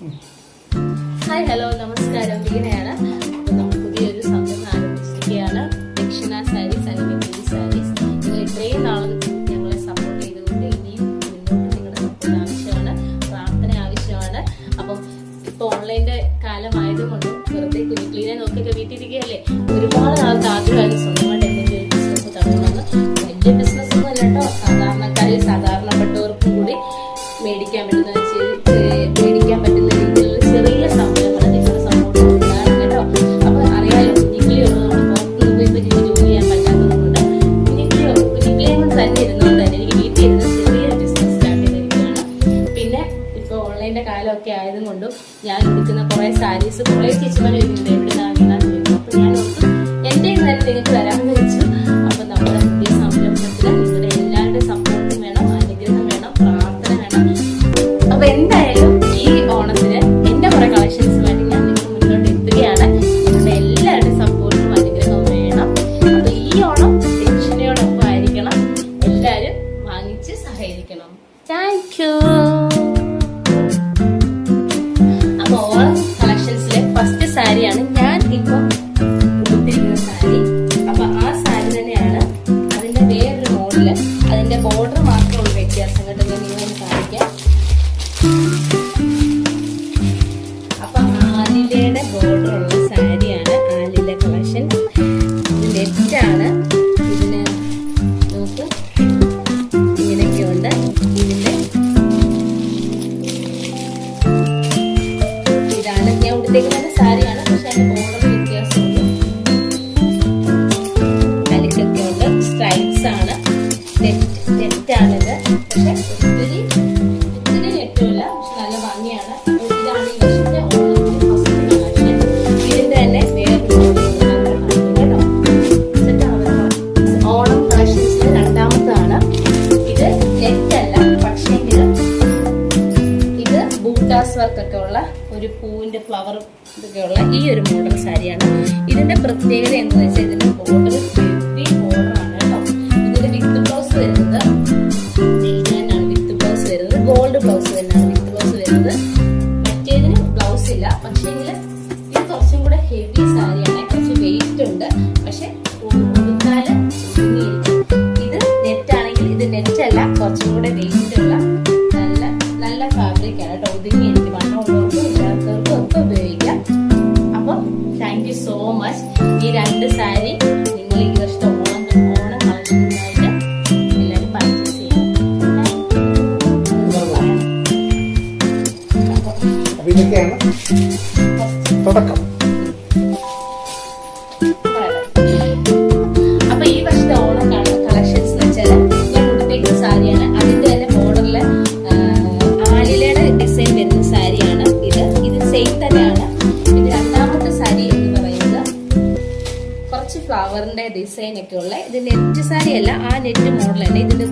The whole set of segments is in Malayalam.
ഹായ് ഹലോ നമസ്കാരം. വീണയാണ് അപ്പോൾ നമ്മൾ പുതിയൊരു സംരംഭം ആരംഭിച്ചിരിക്കുകയാണ്. ദക്ഷിണ സാരീസ് അല്ലെങ്കിൽ മിനി സാരീസ്. നിങ്ങൾ ഇത്രയും നാളും ഞങ്ങളെ സപ്പോർട്ട് ചെയ്തുകൊണ്ട് ഇനിയും മുന്നോട്ട് നിങ്ങളുടെ സപ്പോർട്ട് ആവശ്യമാണ് പ്രാർത്ഥന ആവശ്യമാണ്. അപ്പം ഇപ്പോൾ ഓൺലൈന്റെ കാലമായതുകൊണ്ടും ഇപ്പൊ കാലമൊക്കെ ആയതും കൊണ്ടും ഞാൻ എടുക്കുന്ന കുറെ സാരീസ് കുറെ ചേച്ചിമാർ വരുന്നുണ്ട് എവിടെ നിന്നാണ് ചോദിക്കും അപ്പൊ ഞാൻ എന്റെ തന്നെ നിങ്ങൾക്ക് തരാമെന്ന് ഉടുത്തേക്കുന്ന സാരിയാണ്. പക്ഷെ അതിന്റെ ബോർഡർ വ്യത്യാസമുണ്ട്. കലിക്കൊക്കെ ഉണ്ട്. സ്ട്രൈപ്സ് ആണ്. നെറ്റ് നെറ്റാണിത് പക്ഷെ ഒത്തിരി ഒത്തിരി നെറ്റുമില്ല പക്ഷെ നല്ല ഭംഗിയാണ്. ബൂട്ടാസ് വർക്കൊക്കെ ഉള്ള ഒരു പൂവിന്റെ ഫ്ലവർ ഇതൊക്കെ ഉള്ള ഈ ഒരു മോഡൽ സാരിയാണ്. ഇതിന്റെ പ്രത്യേകത എന്ന് വെച്ചാൽ ഇതിന്റെ ബോർഡർ ഹെവി വിത്ത് ഗോൾഡ് ഇല്ല. പക്ഷേ ഇത് കുറച്ചും കൂടെ ഹെവി സാരിയാണ്. കുറച്ച് വെയിറ്റ് ഉണ്ട്. പക്ഷെ ഇതൊക്കെയാണ് തുടക്കം. ഈ വർഷത്തെ ഓണം കളക്ഷൻസ് വെച്ചാൽ തന്നെ ഡിസൈൻ ഇത്. ഇത് സെയിം തന്നെയാണ്. ഇത് രണ്ടാമത്തെ സാരി കുറച്ച് ഫ്ലവറിന്റെ ഡിസൈൻ ഒക്കെ ഉള്ള ഇത് നെറ്റ് സാരി അല്ല ആ നെറ്റ് മോഡൽ തന്നെ. ഇതിന്റെ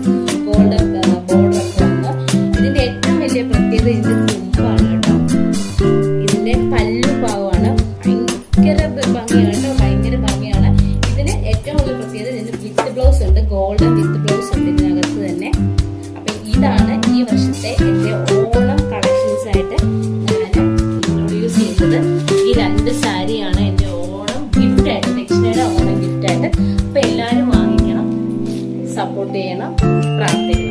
ഗോൾഡ് ബോർഡർ സപ്പോർട്ട് ചെയ്യണം പ്രാർത്ഥിക്കണം.